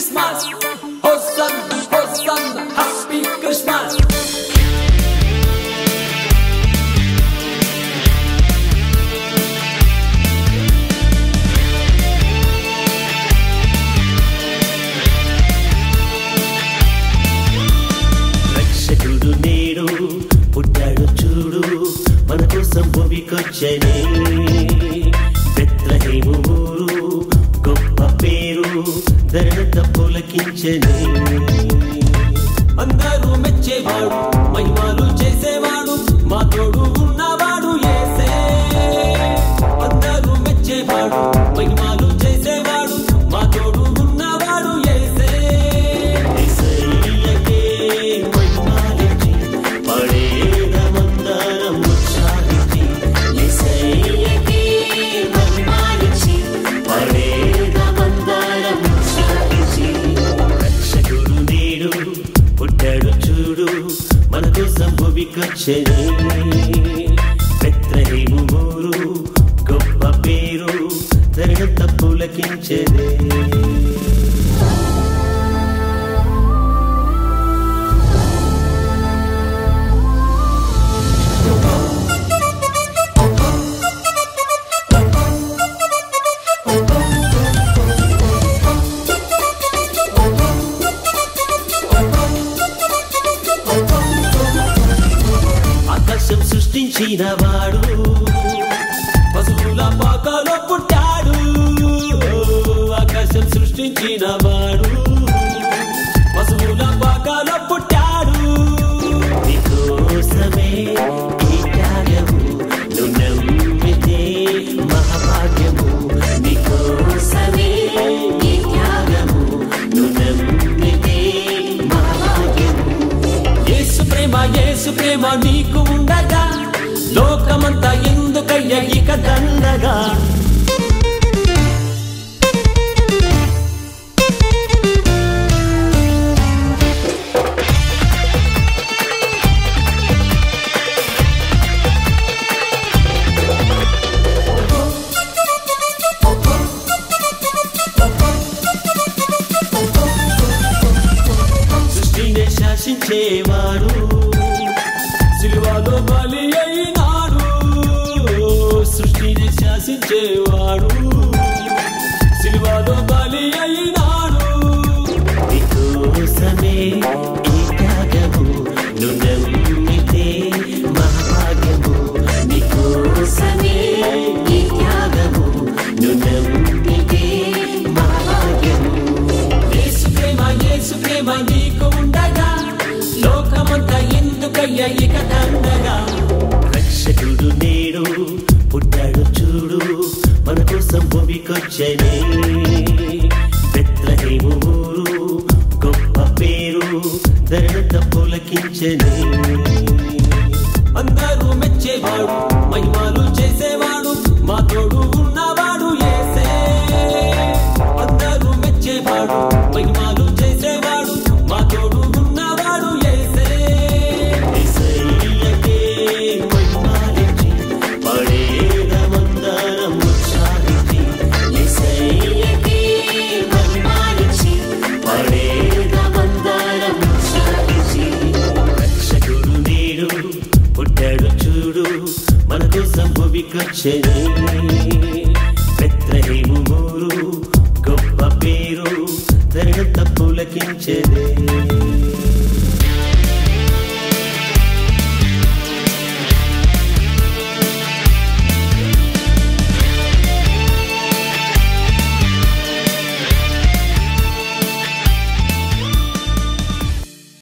Christmas. Hosanna, Hosanna, Happy Christmas. రక్షకుడు నేడు పుట్టాడు చూడు మన కోసం భూమికొచ్చనే పులకించనే అందరూ మెచ్చేవాడు మహిమాలు కోసం భూమికొచ్చనే ఊరు గొప్ప పేరు ధరణత పులకించదే. సృష్టించిన వాడు పశువుల పాకలో పుట్టాడు. ఆకాశం సృష్టించిన వాడు పశువుల పాకలో పుట్టాడు. నీకోసమే ఈ నువ్వు నమ్మితే మహాభాగ్యము. నీకోసమే ఈ త్యాగము నువ్వు నమ్మితే మహాభాగ్యము. ప్రేమ ప్రేమ నీకు ఉండగా లోకమంతా ఎందుకయ్య ఇక దండగా? సృష్టిని శాసించేవాడు. సిలువలో బలి అయిన నశించేవాడు శాసించేవాడు బలి అయినాడు. నీకోసమే ఈ త్యాగము. నువ్వు మహాభాగ్యము. నీకోసమే ఈ త్యాగము. నువ్వు మహాభాగ్యము. యేసు ప్రేమ యేసు ప్రేమ నీకు ఉండగా. లోకమంతా ఎందుకయ్యా ఇక తండగా రక్షకుడు నేడు పుట్టాడు చూడు మన కోసం భూమికొచ్చనే. బెత్లహేము ఊరు గొప్ప పేరు ధరణ తప్పులకించనే అందరూ మెచ్చేవాడు కోసం పెత్రహీము ఊరు గొప్ప పేరు ధరణత పులకించదే